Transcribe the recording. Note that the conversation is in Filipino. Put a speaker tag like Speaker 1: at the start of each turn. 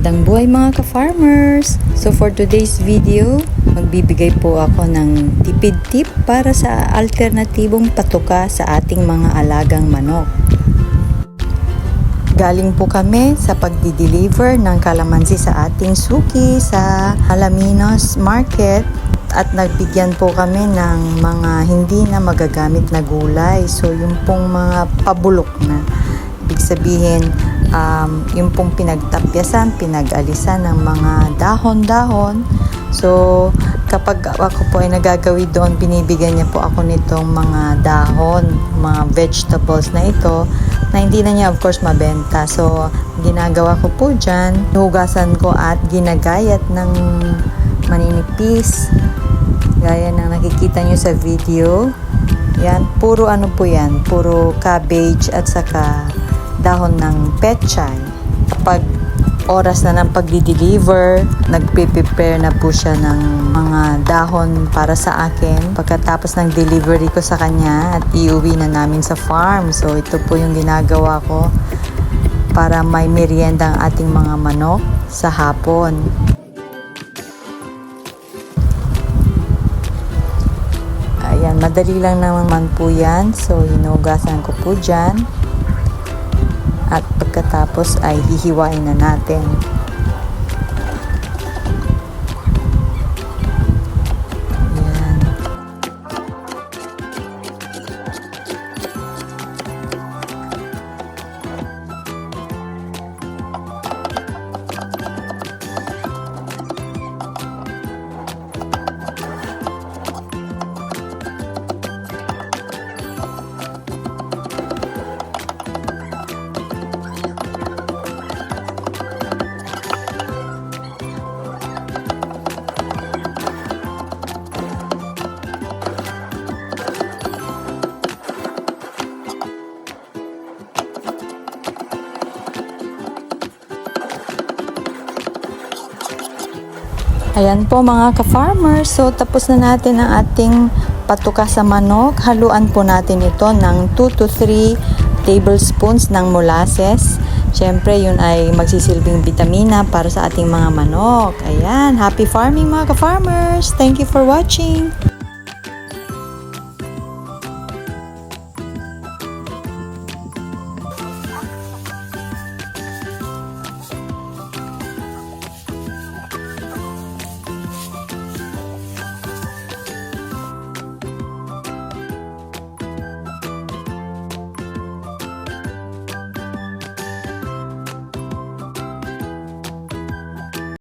Speaker 1: Magandang buhay mga ka-farmers! So for today's video, magbibigay po ako ng tipid tip para sa alternatibong patuka sa ating mga alagang manok. Galing po kami sa pagdi-deliver ng kalamansi sa ating suki sa Alaminos Market at nagbigyan po kami ng mga hindi na magagamit na gulay. So yung pong mga pabulok na. Ibig sabihin, um, yung pong pinagtapyasan, pinag-alisan ng mga dahon-dahon. So, kapag ako po ay nagagawi doon, binibigyan niya po ako nitong mga dahon, mga vegetables na ito, na hindi na niya of course mabenta. So, ginagawa ko po dyan, hugasan ko at ginagayat ng maninipis. Gaya ng nakikita nyo sa video. Yan, puro ano po yan, puro cabbage at saka dahon ng pechay. Kapag oras na ng pagdi-deliver, nagpe-prepare na po siya ng mga dahon para sa akin. Pagkatapos ng delivery ko sa kanya at iuwi na namin sa farm. So ito po yung ginagawa ko para may merienda ang ating mga manok sa hapon. Ayan, madali lang naman po yan. So, hinugasan ko po dyan. At pagkatapos ay hihiwain na natin. Ayan po mga ka-farmers. So tapos na natin ang ating patuka sa manok. Haluan po natin ito ng 2 to 3 tablespoons ng molasses. Siyempre, yun ay magsisilbing vitamina para sa ating mga manok. Ayan, happy farming mga ka-farmers! Thank you for watching!